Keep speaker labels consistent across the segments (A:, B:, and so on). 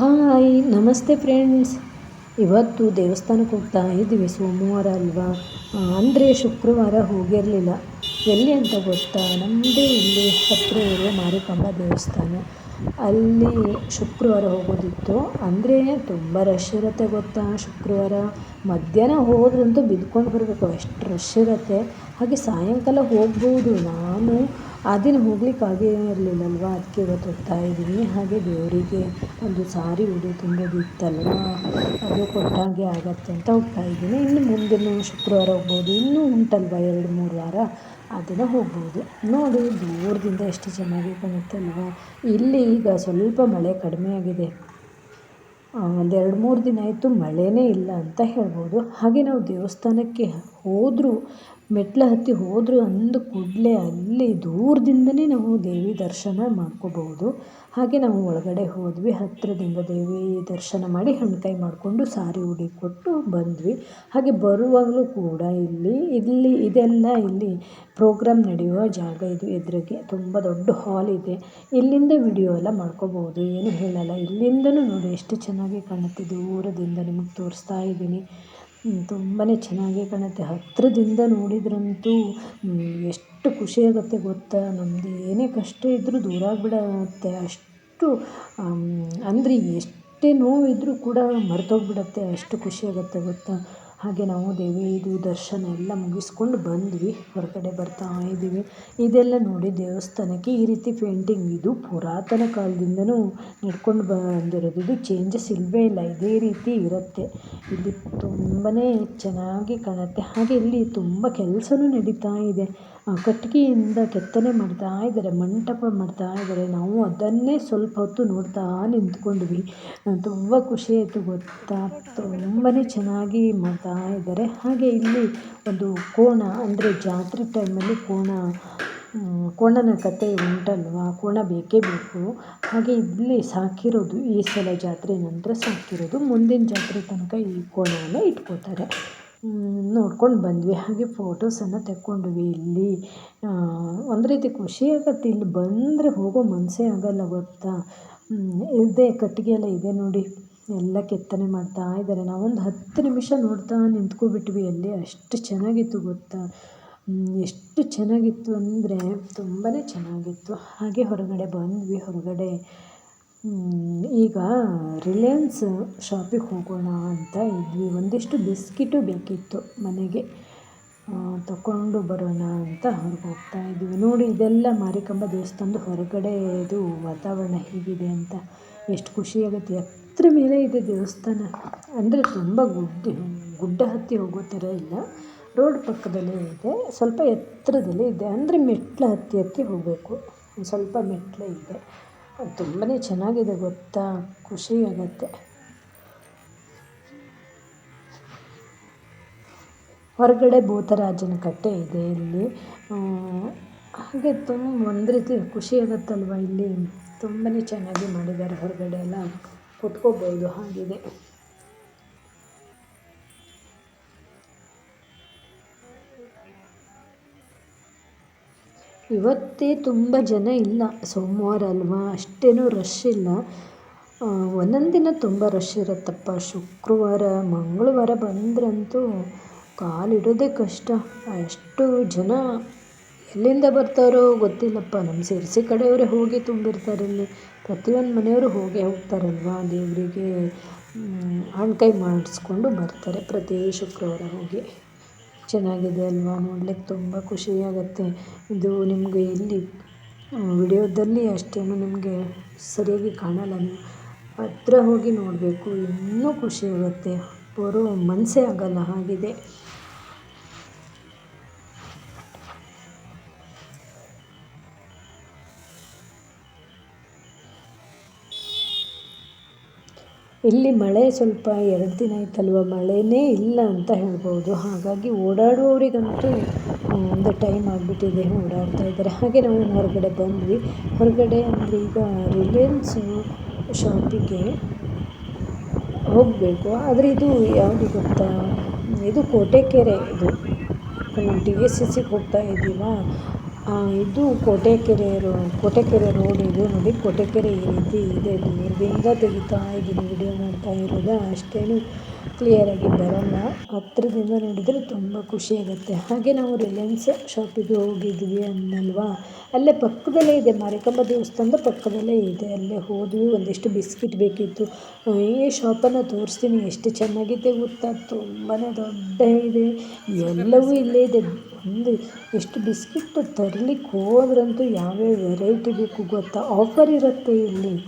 A: Hi, ನಮಸ್ತೆ friends. ಇವತ್ತು ದೇವಸ್ಥಾನಕ್ಕೆ ಹೋಗ್ತಾ ಇದ್ದೀವಿ. ಸೋಮವಾರ ಅಲ್ವಾ? ಅಂದರೆ ಶುಕ್ರವಾರ ಹೋಗಿರಲಿಲ್ಲ. ಎಲ್ಲಿ ಅಂತ ಗೊತ್ತಾ? ನಮ್ಮದೇ ಇಲ್ಲಿ ಹತ್ರ ಇರೋ ಮಾರಿಕಂಬ ದೇವಸ್ಥಾನ. ಅಲ್ಲಿ ಶುಕ್ರವಾರ ಹೋಗೋದಿತ್ತು. ಅಂದರೆ ತುಂಬ ರಶ್ ಇರುತ್ತೆ ಗೊತ್ತಾ ಶುಕ್ರವಾರ? ಮಧ್ಯಾಹ್ನ ಹೋದ್ರಂತೂ ಬಿದ್ಕೊಂಡು ಬರಬೇಕು. ಅಷ್ಟು ರಶ್ ಇರುತ್ತೆ. ಹಾಗೆ ಸಾಯಂಕಾಲ ಹೋಗ್ಬೋದು. ನಾನು ಆ ದಿನ ಹೋಗ್ಲಿಕ್ಕೆ ಇರಲಿಲ್ಲಲ್ವ? ಅದಕ್ಕೆ ಇವತ್ತು ಹೋಗ್ತಾ ಇದ್ದೀನಿ ಹಾಗೆ ದೇವರಿಗೆ ಒಂದು ಸಾರಿ ಉಡಿ ತುಂಬೋದಿತ್ತಲ್ವ ಅದು ಕೊಟ್ಟಾಗೆ ಆಗತ್ತೆ ಅಂತ ಹೋಗ್ತಾ ಇದ್ದೀನಿ. ಇನ್ನು ಮುಂದಿನ ಶುಕ್ರವಾರ ಹೋಗ್ಬೋದು. ಇನ್ನೂ ಉಂಟಲ್ವ ಎರಡು, ಮೂರು ವಾರ? ಆ ದಿನ ಹೋಗ್ಬೋದು. ನೋಡಿ ದೂರದಿಂದ ಎಷ್ಟು ಚೆನ್ನಾಗಿ ಕಾಣುತ್ತೆ ಅಲ್ವಾ ಇಲ್ಲಿ ಈಗ ಸ್ವಲ್ಪ ಮಳೆ ಕಡಿಮೆ ಆಗಿದೆ. ಒಂದು ಎರಡು, ಮೂರು ದಿನ ಆಯಿತು ಮಳೆಯೇ ಇಲ್ಲ ಅಂತ ಹೇಳ್ಬೋದು. ಹಾಗೆ ನಾವು ದೇವಸ್ಥಾನಕ್ಕೆ ಹೋದರೂ ಮೆಟ್ಲು ಹತ್ತಿ ಹೋದರೂ ಅಂದ ಕೂಡಲೇ ಅಲ್ಲಿ ದೂರದಿಂದನೇ ನಾವು ದೇವಿ ದರ್ಶನ ಮಾಡ್ಕೋಬಹುದು. ಹಾಗೆ ನಾವು ಒಳಗಡೆ ಹೋದ್ವಿ ಹತ್ತಿರದಿಂದ ದೇವಿ ದರ್ಶನ ಮಾಡಿ ಹಣ್ಕಾಯಿ ಮಾಡಿಕೊಂಡು ಸಾರಿ ಉಡಿ ಕೊಟ್ಟು ಬಂದ್ವಿ. ಹಾಗೆ ಬರುವಾಗಲೂ ಕೂಡ ಇಲ್ಲಿ ಇಲ್ಲಿ ಇದೆಲ್ಲ ಇಲ್ಲಿ ಪ್ರೋಗ್ರಾಮ್ ನಡೆಯುವ ಜಾಗ ಇದು ಎದುರಿಗೆ ತುಂಬ ದೊಡ್ಡ ಹಾಲ್ ಇದೆ. ಇಲ್ಲಿಂದ ವಿಡಿಯೋ ಎಲ್ಲ ಮಾಡ್ಕೋಬಹುದು, ಏನು ಹೇಳಲ್ಲ. ಇಲ್ಲಿಂದಲೂ ನೋಡಿ ಎಷ್ಟು ಚೆನ್ನಾಗಿ ಕಾಣುತ್ತೆ. ದೂರದಿಂದ ನಿಮಗೆ ತೋರಿಸ್ತಾ ಇದ್ದೀನಿ. ತುಂಬಾ ಚೆನ್ನಾಗಿ ಕಾಣುತ್ತೆ. ಹತ್ತಿರದಿಂದ ನೋಡಿದ್ರಂತೂ ಎಷ್ಟು ಖುಷಿ ಆಗುತ್ತೆ ಗೊತ್ತಾ? ನಮ್ಮದು ಏನೇ ಕಷ್ಟ ಇದ್ದರೂ ದೂರ ಆಗಿಬಿಡತ್ತೆ. ಅಷ್ಟು ಅಂದರೆ ಎಷ್ಟೇ ನೋವಿದ್ದರೂ ಕೂಡ ಮರೆತೋಗ್ಬಿಡತ್ತೆ. ಅಷ್ಟು ಖುಷಿ ಆಗುತ್ತೆ ಗೊತ್ತಾ? ಹಾಗೆ ನಾವು ದೇವಿದು ದರ್ಶನ ಎಲ್ಲ ಮುಗಿಸ್ಕೊಂಡು ಬಂದ್ವಿ. ಹೊರಗಡೆ ಬರ್ತಾ ಇದ್ದೀವಿ. ಇದೆಲ್ಲ ನೋಡಿ ದೇವಸ್ಥಾನಕ್ಕೆ ಈ ರೀತಿ ಪೇಂಟಿಂಗ್ ಇದು ಪುರಾತನ ಕಾಲದಿಂದನೂ ನಡ್ಕೊಂಡು ಬಂದಿರೋದು. ಇದು ಚೇಂಜಸ್ ಇಲ್ಲವೇ ಇಲ್ಲ. ಇದೇ ರೀತಿ ಇರುತ್ತೆ. ಇಲ್ಲಿ ತುಂಬಾ ಚೆನ್ನಾಗಿ ಕಾಣುತ್ತೆ. ಹಾಗೆ ಇಲ್ಲಿ ತುಂಬ ಕೆಲಸನೂ ನಡೀತಾ ಇದೆ. ಕಟ್ಟಿಗೆಯಿಂದ ಕೆತ್ತನೆ ಮಾಡ್ತಾ ಇದ್ದಾರೆ, ಮಂಟಪ ಮಾಡ್ತಾ ಇದ್ದಾರೆ. ನಾವು ಅದನ್ನೇ ಸ್ವಲ್ಪ ಹೊತ್ತು ನೋಡ್ತಾ ನಿಂತ್ಕೊಂಡ್ವಿ. ತುಂಬ ಖುಷಿ ಆಯಿತು. ಗೊತ್ತಾ? ತುಂಬಾ ಚೆನ್ನಾಗಿ ಮಾಡ್ತಾ ಇದ್ದಾರೆ. ಹಾಗೆ ಇಲ್ಲಿ ಒಂದು ಕೋಣ, ಅಂದರೆ ಜಾತ್ರೆ ಟೈಮಲ್ಲಿ ಕೋಣ ಕೋಣನ ಕಥೆ ಉಂಟಲ್ವಾ? ಕೋಣ ಬೇಕೇ ಬೇಕು. ಹಾಗೆ ಇಲ್ಲಿ ಸಾಕಿರೋದು ಈ ಸಲ ಜಾತ್ರೆ ನಂತರ ಸಾಕಿರೋದು ಮುಂದಿನ ಜಾತ್ರೆ ತನಕ ಈ ಕೋಣವನ್ನು ಇಟ್ಕೋತಾರೆ. ನೋಡ್ಕೊಂಡು ಬಂದ್ವಿ. ಹಾಗೆ ಫೋಟೋಸನ್ನು ತೆಕ್ಕೊಂಡ್ವಿ ಇಲ್ಲಿ. ಒಂದು ರೀತಿ ಖುಷಿ ಆಗುತ್ತೆ. ಇಲ್ಲಿ ಬಂದರೆ ಹೋಗೋ ಮನಸ್ಸೇ ಆಗಲ್ಲ ಗೊತ್ತಾ? ಇದೆ ಕಟ್ಟಿಗೆ ಎಲ್ಲ ಇದೆ ನೋಡಿ. ಎಲ್ಲ ಕೆತ್ತನೆ ಮಾಡ್ತಾ ಇದ್ದಾರೆ. ನಾವೊಂದು ಹತ್ತು ನಿಮಿಷ ನೋಡ್ತಾ ನಿಂತ್ಕೊಬಿಟ್ವಿ. ಅಲ್ಲಿ ಅಷ್ಟು ಚೆನ್ನಾಗಿತ್ತು ಗೊತ್ತಾ? ಎಷ್ಟು ಚೆನ್ನಾಗಿತ್ತು ಅಂದರೆ ತುಂಬಾ ಚೆನ್ನಾಗಿತ್ತು. ಹಾಗೆ ಹೊರಗಡೆ ಬಂದ್ವಿ ಹೊರಗಡೆ. ಈಗ ರಿಲಯನ್ಸ್ ಶಾಪಿಗೆ ಹೋಗೋಣ ಅಂತ ಇದ್ವಿ. ಒಂದಿಷ್ಟು ಬಿಸ್ಕಿಟು ಬೇಕಿತ್ತು ಮನೆಗೆ. ತಗೊಂಡು ಬರೋಣ ಅಂತ ಹೊರಗೆ ಹೋಗ್ತಾ ಇದ್ವಿ. ನೋಡಿ, ಇದೆಲ್ಲ ಮಾರಿಕಂಬ ದೇವಸ್ಥಾನದ ಹೊರಗಡೆ ಇದು ವಾತಾವರಣ ಹೇಗಿದೆ ಅಂತ. ಎಷ್ಟು ಖುಷಿಯಾಗುತ್ತೆ ಎತ್ತರ ಮೇಲೆ ಇದೆ ದೇವಸ್ಥಾನ. ಅಂದರೆ ತುಂಬ ಗುಡ್ಡ ಗುಡ್ಡ ಹತ್ತಿ ಹೋಗೋ ಥರ ಇಲ್ಲ. ರೋಡ್ ಪಕ್ಕದಲ್ಲೇ ಇದೆ. ಸ್ವಲ್ಪ ಎತ್ತರದಲ್ಲಿ ಇದೆ. ಅಂದರೆ ಮೆಟ್ಲು ಹತ್ತಿ ಹತ್ತಿ ಹೋಗಬೇಕು. ಸ್ವಲ್ಪ ಮೆಟ್ಲು ಇದೆ. ತುಂಬಾ ಚೆನ್ನಾಗಿದೆ ಗೊತ್ತಾ? ಖುಷಿ ಆಗುತ್ತೆ. ಹೊರಗಡೆ ಭೂತರಾಜನ ಕಟ್ಟೆ ಇದೆ ಇಲ್ಲಿ. ಹಾಗೆ ತುಂಬ ಒಂದು ರೀತಿ ಖುಷಿ ಆಗುತ್ತಲ್ವ ಇಲ್ಲಿ? ತುಂಬಾ ಚೆನ್ನಾಗಿ ಮಾಡಿದ್ದಾರೆ ಹೊರಗಡೆ ಎಲ್ಲ. ಕುತ್ಕೋಬೋದು ಹಾಗಿದೆ ಇವತ್ತೇ ತುಂಬ ಜನ ಇಲ್ಲ, ಸೋಮವಾರ ಅಲ್ವಾ? ಅಷ್ಟೇನು ರಶ್ ಇಲ್ಲ. ಒಂದೊಂದು ದಿನ ತುಂಬ ರಶ್ ಇರುತ್ತಪ್ಪ. ಶುಕ್ರವಾರ, ಮಂಗಳವಾರ ಬಂದ್ರಂತೂ ಕಾಲಿಡೋದೇ ಕಷ್ಟ. ಅಷ್ಟು ಜನ ಎಲ್ಲಿಂದ ಬರ್ತಾರೋ ಗೊತ್ತಿಲ್ಲಪ್ಪ. ನಮ್ಮ ಸಿರ್ಸಿ ಕಡೆಯವರೇ ಹೋಗಿ ತುಂಬಿರ್ತಾರೆ ಇಲ್ಲಿ ಪ್ರತಿಯೊಂದು ಮನೆಯವರು ಹೋಗೇ ಹೋಗ್ತಾರಲ್ವಾ? ದೇವರಿಗೆ ಹಣ್ಕಾಯಿ ಮಾಡಿಸ್ಕೊಂಡು ಬರ್ತಾರೆ ಪ್ರತಿ ಶುಕ್ರವಾರ ಹೋಗಿ. ಚೆನ್ನಾಗಿದೆ ಅಲ್ವಾ? ನೋಡ್ಲಿಕ್ಕೆ ತುಂಬ ಖುಷಿಯಾಗುತ್ತೆ ಇದು ನಿಮಗೆ ಇಲ್ಲಿ ವಿಡಿಯೋದಲ್ಲಿ ಅಷ್ಟೇನು ನಿಮಗೆ ಸರಿಯಾಗಿ ಕಾಣಲ್ಲ. ನೀವು ಹತ್ರ ಹೋಗಿ ನೋಡಬೇಕು. ಇನ್ನೂ ಖುಷಿಯಾಗುತ್ತೆ ಬರೋ ಮನಸ್ಸೇ ಆಗಲ್ಲ. ಹಾಗಿದೆ. ಇಲ್ಲಿ ಮಳೆ ಸ್ವಲ್ಪ ಎರಡು ದಿನ ಆಯ್ತಲ್ವ? ಮಳೆನೇ ಇಲ್ಲ ಅಂತ ಹೇಳ್ಬೋದು. ಹಾಗಾಗಿ ಓಡಾಡುವವರಿಗಂತೂ ಒಂದು ಟೈಮ್ ಆಗಿಬಿಟ್ಟಿದೆ ಓಡಾಡ್ತಾ ಇದ್ದಾರೆ. ಹಾಗೆ ನಾವು ಹೊರಗಡೆ ಬಂದ್ವಿ. ಹೊರಗಡೆ ಅಂದರೆ ಈಗ ರಿಲಯನ್ಸು ಶಾಪಿಗೆ ಹೋಗಬೇಕು. ಆದರೆ ಇದು ಯಾವುದು ಗೊತ್ತಾ? ಇದು ಕೋಟೆಕೆರೆ ಇದು. ಟಿ ಎಸ್ ಎಸ್ಸಿಗೆ ಹೋಗ್ತಾ ಇದ್ದೀವಾ? ಇದು ಕೋಟೆಕೆರೆ ಕೋಟೆಕೆರೆ ರೋಡ್ ಇದು ನೋಡಿ, ಕೋಟೆಕೆರೆ ಈ ರೀತಿ ಇದೆ. ದೂರದಿಂದ ತೆಗಿತಾ ಇದ್ದೀನಿ ವಿಡಿಯೋ ಮಾಡ್ತಾ ಇರೋದು. ಅಷ್ಟೇನು ಕ್ಲಿಯರಾಗಿ ಬರಲ್ಲ. ಹತ್ರದಿಂದ ನೋಡಿದರೆ ತುಂಬ ಖುಷಿಯಾಗುತ್ತೆ ಹಾಗೆ ನಾವು ರಿಲಯನ್ಸ್ ಶಾಪಿಗೆ ಹೋಗಿದ್ವಿ ಅನ್ನಲ್ವಾ? ಅಲ್ಲೇ ಪಕ್ಕದಲ್ಲೇ ಇದೆ, ಮಾರಿಕಾಂಬ ದೇವಸ್ಥಾನದ ಪಕ್ಕದಲ್ಲೇ ಇದೆ. ಅಲ್ಲೇ ಹೋದ್ವಿ, ಒಂದಿಷ್ಟು ಬಿಸ್ಕಿಟ್ ಬೇಕಿತ್ತು. ಈ ಶಾಪನ್ನು ತೋರಿಸ್ತೀನಿ, ಎಷ್ಟು ಚೆನ್ನಾಗಿದೆ ಗೊತ್ತಾ? ತುಂಬಾ ದೊಡ್ಡ ಇದೆ. ಎಲ್ಲವೂ ಇಲ್ಲೇ ಇದೆ. ಒಂದು ಎಷ್ಟು ಬಿಸ್ಕಿಟ್ ತರಲಿಕ್ಕೆ ಹೋದ್ರಂತೂ ಯಾವ್ಯಾವ ವೆರೈಟಿ ಬೇಕು ಗೊತ್ತಾ? ಆಫರ್ ಇರುತ್ತೆ ಇಲ್ಲಿ.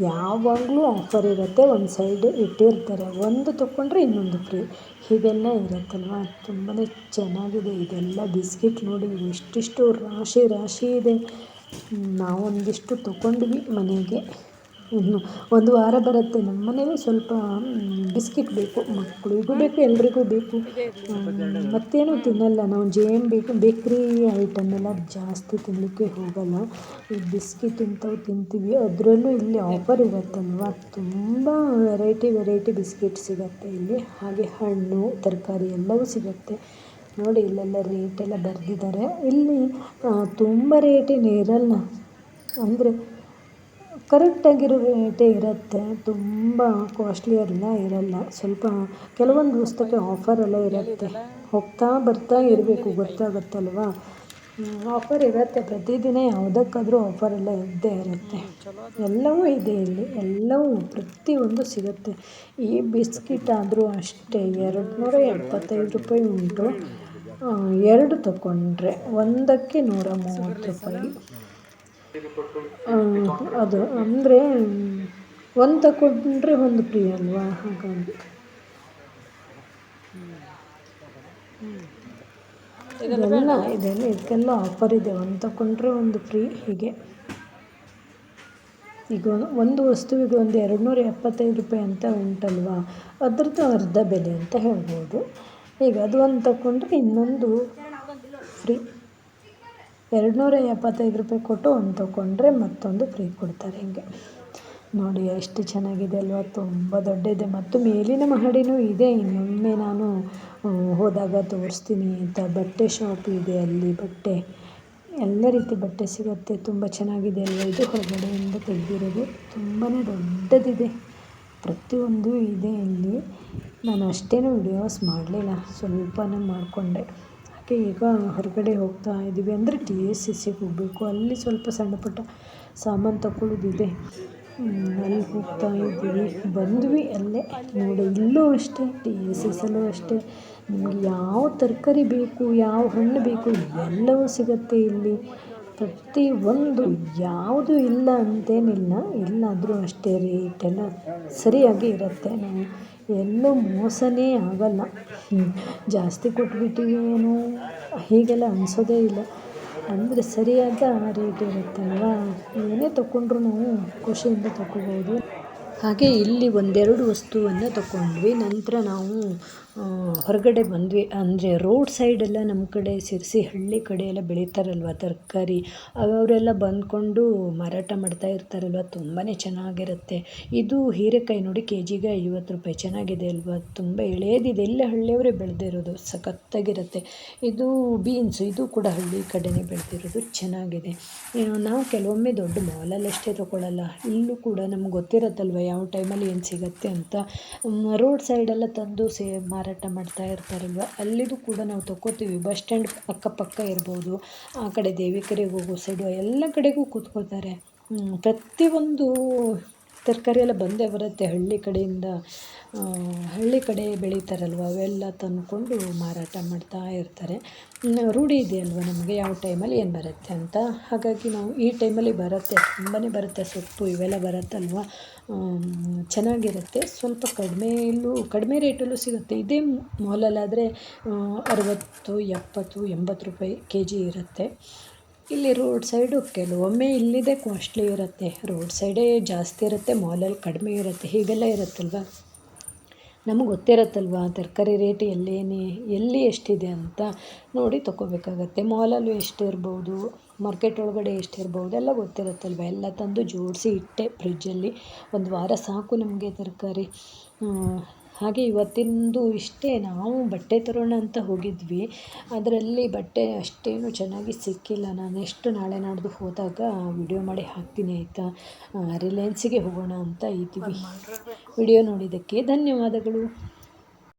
A: ಯಾವಾಗಲೂ ಆಫರ್ ಇರುತ್ತೆ. ಒಂದು ಸೈಡ್ ಇಟ್ಟಿರ್ತಾರೆ. ಒಂದು ತೊಗೊಂಡ್ರೆ ಇನ್ನೊಂದು ಫ್ರೀ ಹೀಗೆಲ್ಲ ಇರುತ್ತಲ್ವ? ತುಂಬಾ ಚೆನ್ನಾಗಿದೆ. ಇದೆಲ್ಲ ಬಿಸ್ಕಿಟ್ ನೋಡಿ ಎಷ್ಟಿಷ್ಟು ರಾಶಿ ರಾಶಿ ಇದೆ. ನಾವೊಂದಿಷ್ಟು ತೊಗೊಂಡ್ವಿ ಮನೆಗೆ. ಒಂದು ವಾರ ಬರುತ್ತೆ. ನಮ್ಮ ಮನೇಲಿ ಸ್ವಲ್ಪ ಬಿಸ್ಕಿಟ್ ಬೇಕು ಮಕ್ಕಳಿಗೂ ಬೇಕು, ಎಲ್ರಿಗೂ ಬೇಕು. ಮತ್ತೇನು ತಿನ್ನಲ್ಲ. ನಾವು ಜೇಮ್ ಬೇಕು, ಬೇಕ್ರಿ ಐಟಮ್ ಎಲ್ಲ ಜಾಸ್ತಿ ತಿನ್ನಲಿಕ್ಕೆ ಹೋಗಲ್ಲ. ಈ ಬಿಸ್ಕಿಟ್ ಇಂಥವು ತಿಂತೀವಿ. ಅದರಲ್ಲೂ ಇಲ್ಲಿ ಆಫರ್ ಇರುತ್ತಲ್ವ? ತುಂಬ ವೆರೈಟಿ ವೆರೈಟಿ ಬಿಸ್ಕಿಟ್ ಸಿಗುತ್ತೆ ಇಲ್ಲಿ. ಹಾಗೆ ಹಣ್ಣು, ತರಕಾರಿ ಎಲ್ಲವೂ ಸಿಗುತ್ತೆ. ನೋಡಿ, ಇಲ್ಲೆಲ್ಲ ರೇಟೆಲ್ಲ ಬರೆದಿದ್ದಾರೆ. ಇಲ್ಲಿ ತುಂಬ ರೇಟೇನು ಇರಲ್ಲ. ಅಂದರೆ ಕರೆಕ್ಟಾಗಿರೋ ರೇಟೇ ಇರುತ್ತೆ. ತುಂಬ ಕಾಸ್ಟ್ಲಿ ಎಲ್ಲ ಇರಲ್ಲ. ಸ್ವಲ್ಪ ಕೆಲವೊಂದು ವಸ್ತುಕ್ಕೆ ಆಫರ್ ಎಲ್ಲ ಇರುತ್ತೆ. ಹೋಗ್ತಾ ಬರ್ತಾ ಇರಬೇಕು. ಗೊತ್ತಾಗುತ್ತಲ್ವ? ಆಫರ್ ಇರುತ್ತೆ. ಪ್ರತಿದಿನ ಯಾವುದಕ್ಕಾದರೂ ಆಫರ್ ಎಲ್ಲ ಇದ್ದೇ ಇರುತ್ತೆ. ಎಲ್ಲವೂ ಇದೆ ಇಲ್ಲಿ. ಎಲ್ಲವೂ ಪ್ರತಿಯೊಂದು ಸಿಗುತ್ತೆ. ಈ ಬಿಸ್ಕಿಟ್ ಆದರೂ ಅಷ್ಟೇ. ಎರಡು ನೂರ ಎಪ್ಪತ್ತೈದು ರೂಪಾಯಿ ಉಂಟು. ಎರಡು ತಗೊಂಡ್ರೆ ಒಂದಕ್ಕೆ ನೂರ ಮೂವತ್ತು ರೂಪಾಯಿ. ಅದು ಅಂದರೆ ಒಂದು ತಗೊಂಡ್ರೆ ಒಂದು ಫ್ರೀ ಅಲ್ವಾ ಹಾಗಾಗಿ. ಇದೆಲ್ಲ ಇದೆಲ್ಲ ಇದಕ್ಕೆಲ್ಲ ಆಫರ್ ಇದೆ. ಒಂದು ತಗೊಂಡ್ರೆ ಒಂದು ಫ್ರೀ ಹೀಗೆ. ಈಗ ಒಂದು ವಸ್ತುವಿಗೆ ಒಂದು ಎರಡು ನೂರ ಎಪ್ಪತ್ತೈದು ರೂಪಾಯಿ ಅಂತ ಉಂಟಲ್ವಾ? ಅದ್ರದ್ದು ಅರ್ಧ ಬೆಲೆ ಅಂತ ಹೇಳ್ಬೋದು. ಈಗ ಅದು ಒಂದು ತಗೊಂಡ್ರೆ ಇನ್ನೊಂದು ಫ್ರೀ. ಎರಡು ನೂರ ಎಪ್ಪತ್ತೈದು ರೂಪಾಯಿ ಕೊಟ್ಟು ಒಂದು ತೊಗೊಂಡ್ರೆ ಮತ್ತೊಂದು ಫ್ರೀ ಕೊಡ್ತಾರೆ ಹಿಂಗೆ. ನೋಡಿ, ಎಷ್ಟು ಚೆನ್ನಾಗಿದೆ ಅಲ್ವಾ? ತುಂಬ ಇದೆ ಮತ್ತು ಮೇಲಿನ ಮಹಡಿನೂ ಇದೆ. ಇನ್ನೊಮ್ಮೆ ನಾನು ಹೋದಾಗ ತೋರಿಸ್ತೀನಿ ಅಂತ. ಬಟ್ಟೆ ಶಾಪ್ ಇದೆ ಅಲ್ಲಿ, ಬಟ್ಟೆ. ಎಲ್ಲ ರೀತಿ ಬಟ್ಟೆ ಸಿಗುತ್ತೆ. ತುಂಬ ಚೆನ್ನಾಗಿದೆ ಅಲ್ವಾ? ಇದು ಹೊರಗಡೆಯಿಂದ ತೆಗೆದಿರೋದು. ತುಂಬಾ ದೊಡ್ಡದಿದೆ. ಪ್ರತಿಯೊಂದು ಇದೆ ಇಲ್ಲಿ. ನಾನು ಅಷ್ಟೇನೂ ವಿಡಿಯೋಸ್ ಮಾಡಲಿಲ್ಲ. ಸ್ವಲ್ಪನೇ ಮಾಡಿಕೊಂಡೆ. ಹಾಗೆ ಈಗ ಹೊರಗಡೆ ಹೋಗ್ತಾ ಇದ್ದೀವಿ. ಅಂದರೆ ಟಿ ಎಸ್ ಸಿ ಸಿಗೆ ಹೋಗಬೇಕು. ಅಲ್ಲಿ ಸ್ವಲ್ಪ ಸಣ್ಣ ಪುಟ್ಟ ಸಾಮಾನು ತಗೊಳ್ಳೋದಿದೆ ಅಲ್ಲಿ ಹೋಗ್ತಾ ಇದ್ದೀವಿ. ಬಂದ್ವಿ ಅಲ್ಲೇ. ನೋಡಿ, ಇಲ್ಲೂ ಅಷ್ಟೇ, ಟಿ ಎಸ್ ಸಲ್ಲೂ ಅಷ್ಟೇ. ನಿಮಗೆ ಯಾವ ತರಕಾರಿ ಬೇಕು, ಯಾವ ಹಣ್ಣು ಬೇಕು, ಎಲ್ಲವೂ ಸಿಗುತ್ತೆ ಇಲ್ಲಿ. ಪ್ರತಿ ಒಂದು ಯಾವುದು ಇಲ್ಲ ಅಂತೇನಿಲ್ಲ. ಎಲ್ಲಾದರೂ ಅಷ್ಟೇ ರೇಟೆಲ್ಲ ಸರಿಯಾಗಿ ಇರುತ್ತೆ. ನಾವು ಎಲ್ಲೂ ಮೋಸನೇ ಆಗಲ್ಲ. ಜಾಸ್ತಿ ಕೊಟ್ಬಿಟ್ಟಿವಿ ಏನು? ಹೀಗೆಲ್ಲ ಅನಿಸೋದೇ ಇಲ್ಲ. ಅಂದರೆ ಸರಿಯಾದ ರೇಟ್ ಇರುತ್ತಲ್ವಾ ಏನೇ ತಗೊಂಡ್ರು ನಾವು ಖುಷಿಯಿಂದ ತೊಗೋಬೋದು ಹಾಗೆ ಇಲ್ಲಿ ಒಂದೆರಡು ವಸ್ತುವನ್ನು ತಗೊಂಡ್ವಿ ನಂತರ ನಾವು ಹೊರಗಡೆ ಬಂದ್ವಿ. ಅಂದರೆ ರೋಡ್ ಸೈಡೆಲ್ಲ ನಮ್ಮ ಕಡೆ ಸಿರ್ಸಿ ಹಳ್ಳಿ ಕಡೆ ಎಲ್ಲ ಬೆಳೀತಾರಲ್ವ ತರಕಾರಿ. ಅವರೆಲ್ಲ ಬಂದ್ಕೊಂಡು ಮಾರಾಟ ಮಾಡ್ತಾ ಇರ್ತಾರಲ್ವ ತುಂಬಾ ಚೆನ್ನಾಗಿರುತ್ತೆ. ಇದು ಹೀರೆಕಾಯಿ ನೋಡಿ ಕೆ ಜಿಗೆ ಐವತ್ತು ರೂಪಾಯಿ. ಚೆನ್ನಾಗಿದೆ ಅಲ್ವಾ? ತುಂಬ ಎಳೆಯದಿದೆ ಎಲ್ಲ ಹಳ್ಳಿಯವರೇ ಬೆಳೆದಿರೋದು. ಸಖತ್ತಾಗಿರುತ್ತೆ. ಇದು ಬೀನ್ಸು ಇದು ಕೂಡ ಹಳ್ಳಿ ಕಡೆನೇ ಬೆಳೆದಿರೋದು. ಚೆನ್ನಾಗಿದೆ. ನಾವು ಕೆಲವೊಮ್ಮೆ ದೊಡ್ಡ ಮಾಲಲ್ಲಿ ಅಷ್ಟೇ ತೊಗೊಳ್ಳಲ್ಲ ಇಲ್ಲೂ ಕೂಡ ನಮ್ಗೆ ಗೊತ್ತಿರತ್ತಲ್ವ, ಯಾವ ಟೈಮಲ್ಲಿ ಏನು ಸಿಗುತ್ತೆ ಅಂತ. ರೋಡ್ ಸೈಡೆಲ್ಲ ತಂದು ಸೇ ಮಾಡ್ತಾ ಇರ್ತಾರಲ್ವ? ಅಲ್ಲಿದು ಕೂಡ ನಾವು ತಗೋತೀವಿ ಬಸ್ ಸ್ಟ್ಯಾಂಡ್ ಅಕ್ಕಪಕ್ಕ ಇರ್ಬೋದು, ಆ ಕಡೆ ದೇವಿಕೆರೆಗೆ ಹೋಗೋ ಸೈಡು ಎಲ್ಲ ಕಡೆಗೂ ಕೂತ್ಕೊಳ್ತಾರೆ. ಪ್ರತಿಯೊಂದು ತರಕಾರಿ ಎಲ್ಲ ಬಂದೇ ಬರುತ್ತೆ ಹಳ್ಳಿ ಕಡೆಯಿಂದ. ಹಳ್ಳಿ ಕಡೆ ಬೆಳೀತಾರಲ್ವ, ಅವೆಲ್ಲ ತಂದುಕೊಂಡು ಮಾರಾಟ ಮಾಡ್ತಾ ಇರ್ತಾರೆ. ರೂಢಿ ಇದೆಯಲ್ವ ನಮಗೆ, ಯಾವ ಟೈಮಲ್ಲಿ ಏನು ಬರುತ್ತೆ ಅಂತ? ಹಾಗಾಗಿ ನಾವು ಈ ಟೈಮಲ್ಲಿ ಬರುತ್ತೆ ತುಂಬಾ ಬರುತ್ತೆ ಸೊಪ್ಪು, ಇವೆಲ್ಲ ಬರುತ್ತಲ್ವ? ಚೆನ್ನಾಗಿರುತ್ತೆ. ಸ್ವಲ್ಪ ಕಡಿಮೆಯಲ್ಲೂ ಕಡಿಮೆ ರೇಟಲ್ಲೂ ಸಿಗುತ್ತೆ. ಇದೇ ಮಾಲಲ್ಲಾದರೆ ಅರವತ್ತು, ಎಪ್ಪತ್ತು, ಎಂಬತ್ತು ರೂಪಾಯಿ ಕೆ ಜಿ ಇರುತ್ತೆ. ಇಲ್ಲಿ ರೋಡ್ ಸೈಡು ಕೆಲವೊಮ್ಮೆ ಇಲ್ಲಿದೆ ಕಾಸ್ಟ್ಲಿ ಇರುತ್ತೆ. ರೋಡ್ ಸೈಡೇ ಜಾಸ್ತಿ ಇರುತ್ತೆ ಮಾಲಲ್ಲಿ ಕಡಿಮೆ ಇರುತ್ತೆ, ಹೀಗೆಲ್ಲ ಇರುತ್ತಲ್ವ? ನಮಗೆ ಗೊತ್ತಿರುತ್ತಲ್ವ ತರಕಾರಿ ರೇಟ್ ಎಲ್ಲೇನೇ, ಎಲ್ಲಿ ಎಷ್ಟಿದೆ ಅಂತ? ನೋಡಿ ತೊಗೋಬೇಕಾಗತ್ತೆ ಮಾಲಲ್ಲೂ ಎಷ್ಟಿರ್ಬೋದು, ಮಾರ್ಕೆಟ್ ಒಳಗಡೆ ಎಷ್ಟಿರ್ಬೋದು, ಎಲ್ಲ ಗೊತ್ತಿರುತ್ತಲ್ವ? ಎಲ್ಲ ತಂದು ಜೋಡಿಸಿ ಇಟ್ಟೆ ಫ್ರಿಜ್ಜಲ್ಲಿ ಒಂದು ವಾರ ಸಾಕು ನಮಗೆ ತರಕಾರಿ. ಹಾಗೆ ಇವತ್ತಿಂದು ಇಷ್ಟೇ ನಾವು ಬಟ್ಟೆ ತರೋಣ ಅಂತ ಹೋಗಿದ್ವಿ. ಅದರಲ್ಲಿ ಬಟ್ಟೆ ಅಷ್ಟೇನು ಚೆನ್ನಾಗಿ ಸಿಕ್ಕಿಲ್ಲ. ನಾನು ಎಷ್ಟು ನಾಳೆ ನಾಡ್ದು ಹೋದಾಗ ವಿಡಿಯೋ ಮಾಡಿ ಹಾಕ್ತೀನಿ ಆಯಿತಾ? ರಿಲಯನ್ಸಿಗೆ ಹೋಗೋಣ ಅಂತ ಇದ್ದೀವಿ. ವಿಡಿಯೋ ನೋಡಿದ್ದಕ್ಕೆ ಧನ್ಯವಾದಗಳು.